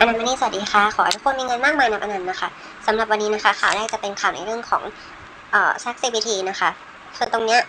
อนันต์มณีสวัสดีค่ะ ขอให้ทุกคนมีเงินมากมายนับอนันต์นะคะสำหรับวันนี้นะคะ ข่าวแรกจะเป็นข่าวในเรื่องของเอ่อ s a c CBT นะคะคือตรงเนี้ย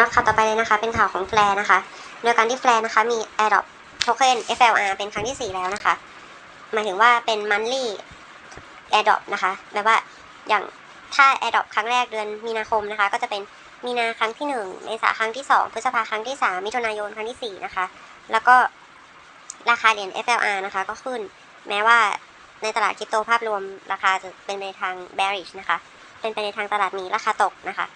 รับข่าวต่อไปเลยนะคะ เป็นข่าวของแฟร์นะคะโดยการที่แฟร์นะคะ มี Adopt Token FLR เป็นครั้งที่ 4 แล้วนะคะ หมายถึงว่าเป็น monthly Adopt นะคะแปลว่าอย่างถ้า Adopt ครั้งแรกเดือนมีนาคมนะคะ ก็จะเป็นมีนาครั้งที่1เมษาครั้งที่ 2 พฤษภาครั้งที่ 3 มิถุนายนครั้งที่ 4 นะคะ แล้วก็ราคาเหรียญ FLR นะคะ ก็ขึ้นแม้ว่าในตลาดคริปโตภาพรวมราคาจะเป็นในทาง bearish นะคะ เป็นไปในทางตลาดมีราคาตกนะคะ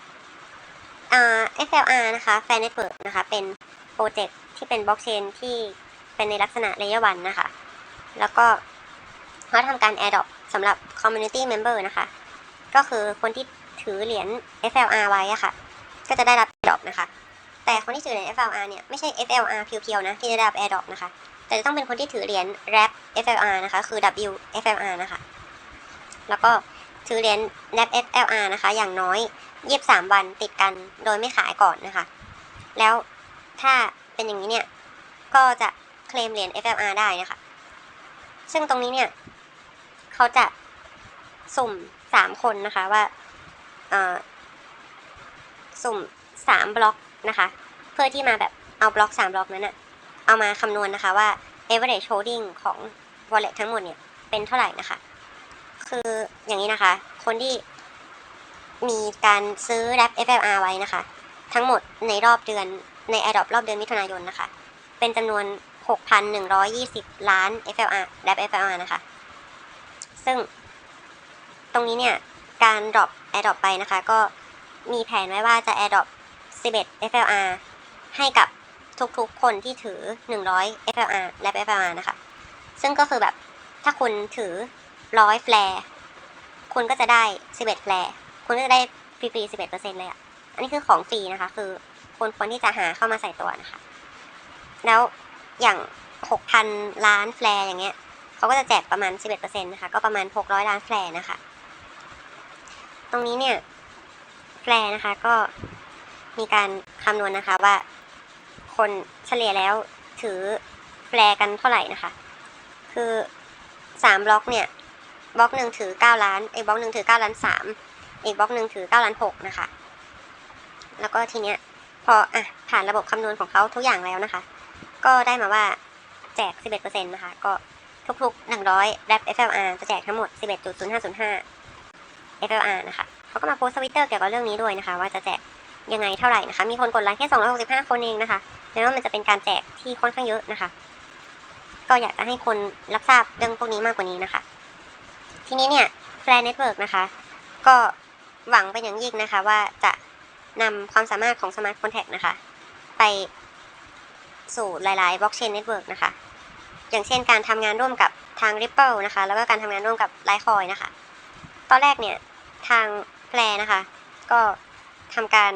FLR นะคะ Fair Network นะคะ เป็นโปรเจกต์ที่เป็นบล็อกเชนที่เป็นในลักษณะ Layer 1นนะคะ แล้วก็เขาทำการ Adopt สำหรับ Community Member นะคะ ก็คือคนที่ถือเหรียญ FLR ไว้อะค่ะ ก็จะได้รับ Adopt นะคะ แต่คนที่ถือเหรียญ FLR เนี่ย ไม่ใช่ FLR เพียวๆนะ ที่จะได้รับ Adopt นะคะ แต่จะต้องเป็นคนที่ถือเหรียญ RAP FLR นะคะ คือ W FLR นะคะ แล้วก็ถือเหรียญ RAP FLR นะคะ อย่างน้อย 23วันติดกันโดยไม่ขายก่อนนะคะ แล้วถ้าเป็นอย่างนี้เนี่ย ก็จะเคลมเหรียญ FLR ได้นะคะ ซึ่งตรงนี้เนี่ย เขาจะสุ่ม3คนนะคะว่าเอ่อสุ่มบล็อกนะคะ เพื่อที่มาแบบเอาบล็อก3บล็อกนั้นอะเอามาคำนวณนะคะว่า average holding ของ wallet ทั้งหมดเนี่ย เป็นเท่าไหร่นะคะ คืออย่างนี้นะคะ คนที่ มีการซื้อ Wrap FLR ไว้นะคะ ทั้งหมดในรอบเดือนใน Adopt รอบเดือนมิถุนายนนะคะ เป็นจำนวน 6,120 ล้าน FLR Wrap FLR นะคะ ซึ่งตรงนี้เนี่ย การ drop Adopt ไปนะคะ ก็มีแผนไว้ว่าจะ Adopt 11 FLR ให้กับทุกๆ คนที่ถือ 100 FLR Wrap FLR นะคะ ซึ่งก็คือแบบถ้าคุณถือ 100 แฟร์คุณก็จะได้ 11 แฟร์ คุณก็จะได้ฟรีๆ11%เปอร์เซ็นต์เลยอะ อันนี้คือของฟรีนะคะ คือคนควรที่จะหาเข้ามาใส่ตัวนะคะ แล้วอย่าง6,000ล้านแฟร์อย่างเงี้ยเขาก็จะแจกประมาณ11%นต์นะคะ ก็ประมาณ600ล้านแฟร์นะคะ ตรงนี้เนี่ยแฟร์นะคะก็มีการคำนวณนะคะว่า คนเฉลี่ยแล้วถือแฟร์กันเท่าไหร่นะคะ คือ3บล็อกเนี่ยบล็อกหนึ่งถือ9ล้านไอีกบล็อกหนึ่งถือ9ล้าน3 อีกบล็อกหนึ่งถือ9ล้าน6นะคะ แล้วก็ทีเนี้ยพออะผ่านระบบคำนวณของเขาทุกอย่างแล้วนะคะ ก็ได้มาว่าแจก 11%นะคะ ก็ทุกๆ 100 Wrap FLR จะแจกทั้งหมด 11.0505 FLR นะคะเขาก็มาโพสต์ทวิตเตอร์เกี่ยวกับเรื่องนี้ด้วยนะคะ ว่าจะแจกยังไงเท่าไหร่นะคะ มีคนกดไลค์แค่ 265 คนเองนะคะแม้ว่ามันจะเป็นการแจกที่ค่อนข้างเยอะนะคะ ก็อยากจะให้คนรับทราบเรื่องพวกนี้มากกว่านี้นะคะ ทีนี้เนี่ย Flare Network นะคะ ก็ หวังเป็นอย่างยิ่งนะคะว่าจะนำความสามารถของ Smart Contract นะคะ ไปสู่หลาย ๆ Blockchain Network นะคะ อย่างเช่นการทำงานร่วมกับทาง Ripple นะคะ แล้วก็การทำงานร่วมกับ Litecoin นะคะ ตอนแรกเนี่ยทาง Flare นะคะ ก็ทำการ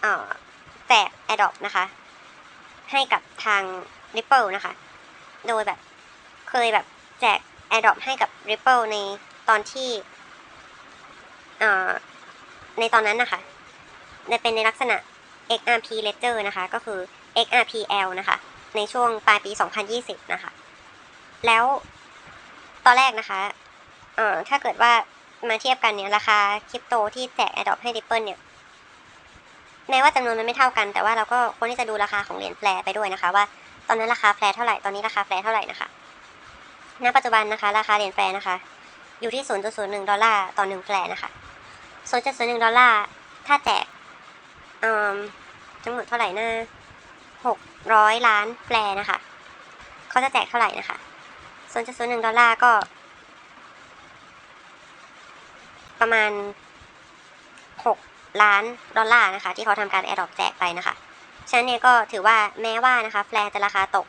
เอ่อแจก Adopt นะคะ ให้กับทาง Ripple นะคะ โดยแบบเคยแบบแจก Adopt ให้กับ Ripple ในตอนที่ ในตอนนั้นนะคะเป็นในลักษณะ XRP Ledger นะคะ ก็คือ XRPL นะคะ ในช่วงปลายปี 2020 นะคะ แล้วตอนแรกนะคะเอ่อถ้าเกิดว่ามาเทียบกันเนี่ย ราคาคริปโตที่แจก Adopt ให้ Ripple เนี่ย แม้ว่าจำนวนมันไม่เท่ากัน แต่ว่าเราก็ควรที่จะดูราคาของเหรียญแฟร์ไปด้วยนะคะ ว่าตอนนั้นราคาแฟร์เท่าไหร่ ตอนนี้ราคาแฟร์เท่าไหร่นะคะ ณ ปัจจุบันนะคะ ราคาเหรียญแฟร์นะคะ อยู่ที่ 0.01 ดอลลาร์ต่อ1แฟร์นะคะ 0.01ดอลลาร์ ถ้าแจกอืมทั้งหมดเท่าไหร่นะ600ล้านแฟร์นะคะ เขาจะแจกเท่าไหร่นะคะ0.01ดอลลาร์ก็ ประมาณ6ล้านดอลลาร์นะคะ ที่เขาทำการแอดดอปแจกไปนะคะ ฉะนั้นเนี่ยก็ถือว่าแม้ว่านะคะ แฟร์จะราคาตก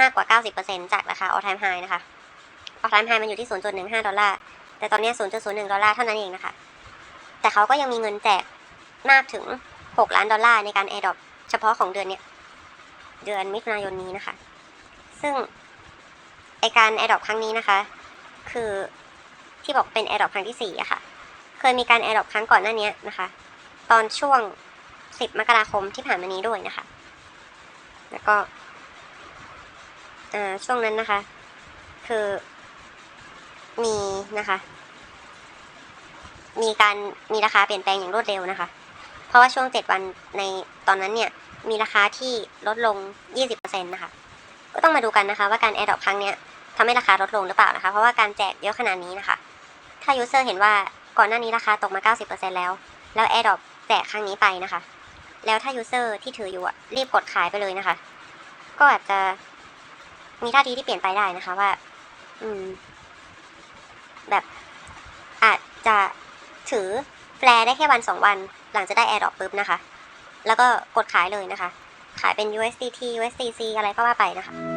มากกว่า 90%จากราคา all time high นะคะ all time high มันอยู่ที่ 0.15 ดอลลาร์ แต่ตอนนี้ 0.01 ดอลลาร์เท่านั้นเองนะคะ แต่เขาก็ยังมีเงินแจกมากถึง 6 ล้านดอลลาร์ในการ airdrop เฉพาะของเดือนเนี้ยเดือนมิถุนายนนี้นะคะ ซึ่งไอการ airdrop ครั้งนี้นะคะ คือที่บอกเป็น airdrop ครั้งที่4อะค่ะ เคยมีการ airdrop ครั้งก่อนหน้านี้นะคะ ตอนช่วง 10 มกราคมที่ผ่านมานี้ด้วยนะคะ แล้วก็อ่าช่วงนั้นนะคะ คือมีนะคะ มีการมีราคาเปลี่ยนแปลงอย่างรวดเร็วนะคะ เพราะว่าช่วง 7 วันในตอนนั้นเนี่ยมีราคาที่ลดลง 20%นะคะ ก็ต้องมาดูกันนะคะว่าการ AirDrop ครั้งเนี้ยทำให้ราคาลดลงหรือเปล่านะคะ เพราะว่าการแจกเยอะขนาดนี้นะคะ ถ้า user เห็นว่าก่อนหน้านี้ราคาตกมา 90%แล้ว แล้ว AirDrop แจกครั้งนี้ไปนะคะ แล้วถ้า user ที่ถืออยู่อะรีบกดขายไปเลยนะคะ ก็อาจจะมีท่าทีที่เปลี่ยนไปได้นะคะว่า อืม แบบอาจจะ ถือแฟลร์ได้แค่วันสองวัน หลังจะได้ AirDrop ปุ๊บนะคะ แล้วก็กดขายเลยนะคะ ขายเป็น USDT USDC อะไรก็ว่าไปนะคะ